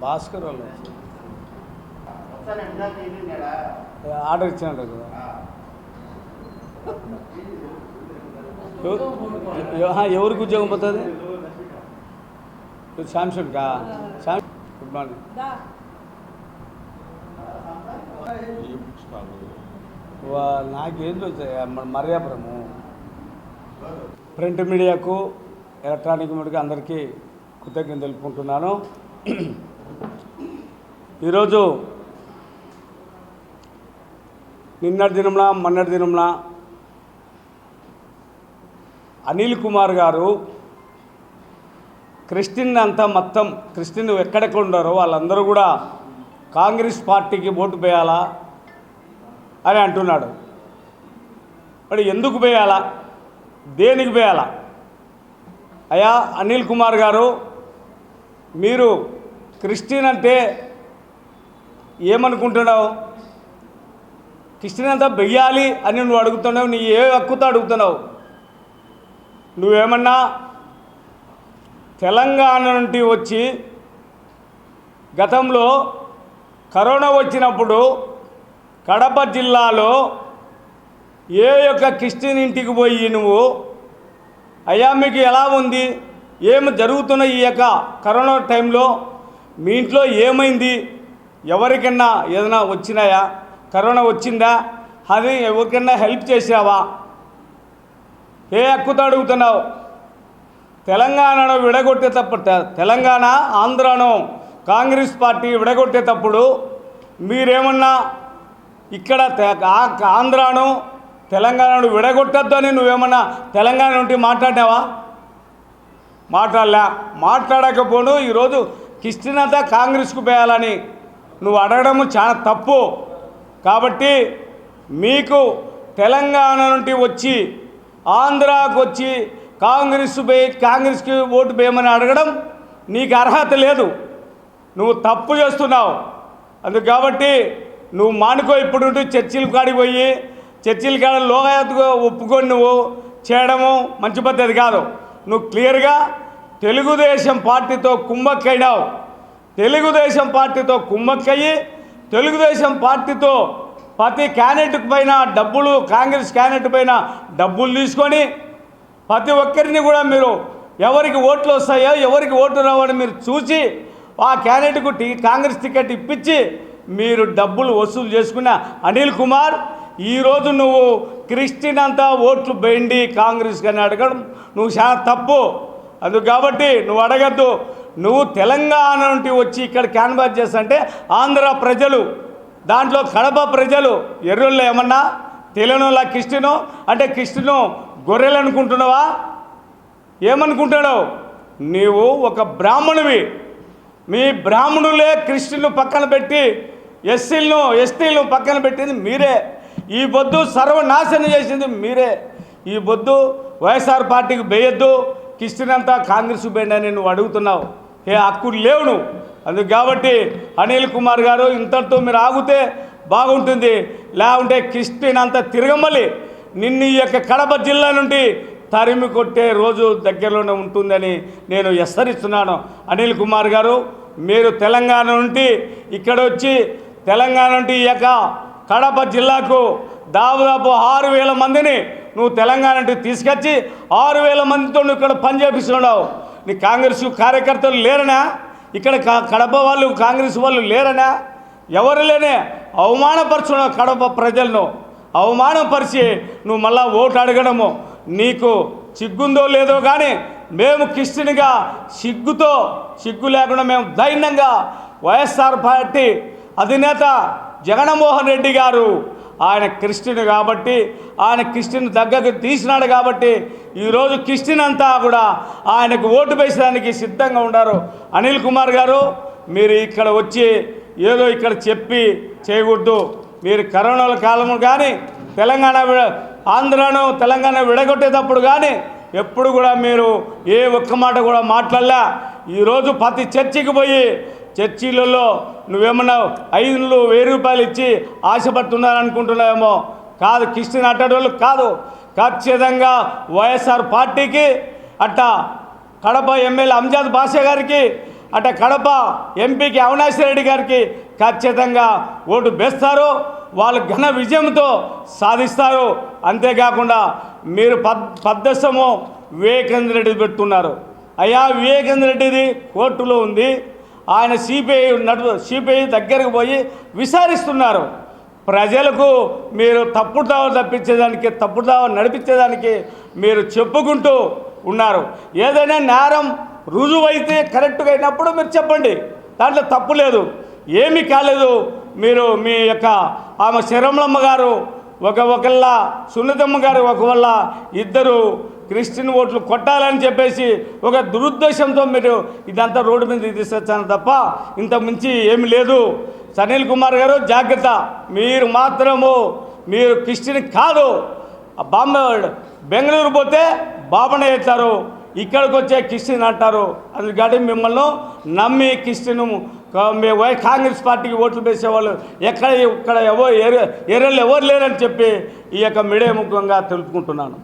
భాస్కర్ వాళ్ళు. ఆర్డర్ ఇచ్చినట్టు కదా. ఎవరికి ఉద్యోగం పోతుంది? శాంసంగ్కా శామ్ గుడ్ మార్నింగ్. నాకేందో చే- మన మర్యాపురము. ప్రింట్ మీడియాకు ఎలక్ట్రానిక్ మీడియాకు అందరికీ కృతజ్ఞతలు తెలుపుకుంటున్నాను. ఈరోజు నిన్నటి దినంన మొన్నటి దినంన అనిల్ కుమార్ గారు క్రిస్టియన్ అంతా మొత్తం క్రిస్టియన్ ఎక్కడెక్కడ ఉండారో వాళ్ళందరూ కూడా కాంగ్రెస్ పార్టీకి ఓటు వేయాలా అని అంటున్నాడు. మరి ఎందుకు వేయాలా? దేనికి వేయాలా? అయ్యా అనిల్ కుమార్ గారు మీరు క్రిస్టియన్ అంటే ఏమనుకుంటున్నావు? క్రిస్టియన్ అంతా వెయ్యాలి అని నువ్వు అడుగుతున్నావు నీ ఏ హక్కుతో అడుగుతున్నావు? నువ్వేమన్నా తెలంగాణ నుండి వచ్చి గతంలో కరోనా వచ్చినప్పుడు కడప జిల్లాలో ఏ యొక్క క్రిస్టియన్ ఇంటికి పోయి నువ్వు అయ్యా మీకు ఎలా ఉంది? ఏమి జరుగుతున్న ఈ యొక్క కరోనా టైంలో? మీ ఇంట్లో ఏమైంది? ఎవరికన్నా ఏదైనా వచ్చినాయా? కరోనా వచ్చిందా? అది ఎవరికన్నా హెల్ప్ చేసావా ఏ హక్కుతో అడుగుతున్నావు? తెలంగాణను విడగొట్టేటప్పుడు తెలంగాణ ఆంధ్రాను కాంగ్రెస్ పార్టీ విడగొట్టేటప్పుడు మీరేమన్నా ఇక్కడ ఆంధ్రాను తెలంగాణను విడగొట్టద్దని నువ్వేమన్నా తెలంగాణ నుండి మాట్లాడావా మాట్లాడలే. మాట్లాడకపోను ఈరోజు క్రిస్టియన్ కాంగ్రెస్కు పోయాలని నువ్వు అడగడం చాలా తప్పు. కాబట్టి మీకు తెలంగాణ నుండి వచ్చి ఆంధ్రాకు వచ్చి కాంగ్రెస్ పోయి కాంగ్రెస్కి ఓటు వేయమని అడగడం నీకు అర్హత లేదు. నువ్వు తప్పు చేస్తున్నావు. అందుకు కాబట్టి నువ్వు మానుకో ఇప్పుడు చర్చిలు కాడికి పోయి చర్చిల కాడ లోకాయత్తుగా ఒప్పుకొని నువ్వు చేయడము మంచి పద్ధతి కాదు. నువ్వు క్లియర్గా తెలుగుదేశం పార్టీతో కుమ్మక్కైనావు తెలుగుదేశం పార్టీతో కుమ్మక్కయ్యి తెలుగుదేశం పార్టీతో ప్రతి క్యాండిడేట్ పైన డబ్బులు కాంగ్రెస్ క్యాండిడేట్ పైన డబ్బులు తీసుకొని ప్రతి ఒక్కరిని కూడా మీరు ఎవరికి ఓట్లు వస్తాయో ఎవరికి ఓట్లు రావని మీరు చూసి ఆ క్యాండిడేట్కు టీ కాంగ్రెస్ టికెట్ ఇప్పించి మీరు డబ్బులు వసూలు చేసుకున్న అనిల్ కుమార్ ఈరోజు నువ్వు క్రిస్టియన్ అంతా ఓట్లు బెండి కాంగ్రెస్ కానీ అడగడం నువ్వు చాలా తప్పు. అందుకు కాబట్టి నువ్వు అడగద్దు. నువ్వు తెలంగాణ నుండి వచ్చి ఇక్కడ క్యాన్వాస్ చేస్తంటే ఆంధ్ర ప్రజలు దాంట్లో కడప ప్రజలు ఎర్రుల్లో ఏమన్నా తెలియనులా క్రిస్టియను అంటే క్రిస్టియను గొర్రెలు అనుకుంటున్నావా? ఏమనుకుంటున్నావు? నీవు ఒక బ్రాహ్మణువి. మీ బ్రాహ్మణులే క్రిస్టియన్లు పక్కన పెట్టి ఎస్సీలను ఎస్టీలను పక్కన పెట్టింది మీరే. ఈ బొద్దు సర్వనాశనం చేసింది మీరే. ఈ బొద్దు వైఎస్ఆర్ పార్టీకి వేయొద్దు క్రిస్టియన్ అంతా కాంగ్రెస్ బెండ్ అని నువ్వు అడుగుతున్నావు. ఏ హక్కులు లేవు నువ్వు. అందుకు కాబట్టి అనిల్ కుమార్ గారు ఇంతటితో మీరు ఆగితే బాగుంటుంది. లేకుంటే క్రిస్టియన్ అంతా నిన్ను ఈ యొక్క కడప జిల్లా నుండి తరిమి కొట్టే రోజు దగ్గరలోనే ఉంటుందని నేను హెచ్చరిస్తున్నాను. అనిల్ కుమార్ గారు మీరు తెలంగాణ నుండి ఇక్కడ వచ్చి తెలంగాణ నుండి ఈ యొక్క కడప జిల్లాకు దాదాపు ఆరు వేల మందిని నువ్వు తెలంగాణ నుండి తీసుకొచ్చి ఆరు వేల మందితో నువ్వు ఇక్కడ పనిచేపిస్తున్నావు నీ కాంగ్రెస్ కార్యకర్తలు లేరనా? ఇక్కడ కడప వాళ్ళు కాంగ్రెస్ వాళ్ళు లేరనా? ఎవరు లేనే అవమానపరుచున్నావు కడప ప్రజలను. అవమానపరిచి నువ్వు మళ్ళా ఓటు అడగడము. నీకు సిగ్గుందో లేదో కానీ మేము కిష్టినిగా సిగ్గుతో సిగ్గు లేకుండా మేము ధైర్యంగా వైఎస్ఆర్ పార్టీ అధినేత జగన్మోహన్ రెడ్డి గారు. ఆయన క్రిస్టియన్ కాబట్టి ఆయన క్రిస్టియన్ దగ్గరకు తీసినాడు కాబట్టి ఈరోజు క్రిస్టియన్ అంతా కూడా ఆయనకు ఓటు వేసడానికి సిద్ధంగా ఉన్నారు అనిల్ కుమార్ గారు మీరు ఇక్కడ వచ్చి ఏదో ఇక్కడ చెప్పి చేయకూడదు. మీరు కరోనా కాలము కానీ తెలంగాణ ఆంధ్రను తెలంగాణ విడగొట్టేటప్పుడు కానీ ఎప్పుడు కూడా మీరు ఏ ఒక్క మాట కూడా మాట్లాడలే. ఈరోజు ప్రతి చర్చికి పోయి చర్చిలలో నువ్వేమన్నా ఐదు వెయ్యి రూపాయలు ఇచ్చి ఆశపడుతున్నారనుకుంటున్నావేమో. కాదు క్రిస్టియన్ అట్టడోళ్ళు కాదు. ఖచ్చితంగా వైఎస్ఆర్ పార్టీకి అట్ట కడప ఎమ్మెల్యే అంజాద్ బాషా గారికి అట కడప ఎంపీకి అవినాష్ రెడ్డి గారికి ఖచ్చితంగా ఓటు వేస్తారు. వాళ్ళు ఘన విజయంతో సాధిస్తారు. అంతేకాకుండా మీరు పద్ పద్దశము వివేకేంద్ర రెడ్డి పెడుతున్నారు అయ్యా వివేకేంద్ర రెడ్డిది కోర్టులో ఉంది. ఆయన సిబిఐ నడు సిబిఐ దగ్గరకు పోయి విచారిస్తున్నారు. ప్రజలకు మీరు తప్పుదావ తప్పించేదానికి తప్పుదావ నడిపించేదానికి మీరు చెప్పుకుంటూ ఉన్నారు. ఏదైనా నేరం రుజువైతే కరెక్ట్గా అయినప్పుడు మీరు చెప్పండి. దాంట్లో తప్పు లేదు. ఏమీ కాలేదు. మీరు మీ యొక్క ఆమె శరమలమ్మ గారు ఒక ఒకళ్ళ సున్నితమ్మ గారు ఒకవల్ల ఇద్దరు క్రిస్టియన్ ఓట్లు కొట్టాలని చెప్పేసి ఒక దురుద్దేశంతో మీరు ఇదంతా రోడ్డు మీద తీసుకొచ్చాను తప్ప ఇంత మించి ఏమి లేదు. సనీల్ కుమార్ గారు జాగ్రత్త. మీరు మాత్రము మీరు క్రిస్టియన్ కాదు. బాంబే బెంగళూరు పోతే బాబన ఎత్తారు. ఇక్కడికి వచ్చే క్రిస్టియన్ అంటారు. అందుకని మిమ్మల్ని నమ్మి క్రిస్టియన్ వై కాంగ్రెస్ పార్టీకి ఓట్లు వేసేవాళ్ళు ఎక్కడ ఇక్కడ ఎవరు ఎర్రలు ఎవరు లేరని చెప్పి ఈ యొక్క మీడియా ముఖ్యంగా తెలుపుకుంటున్నాను.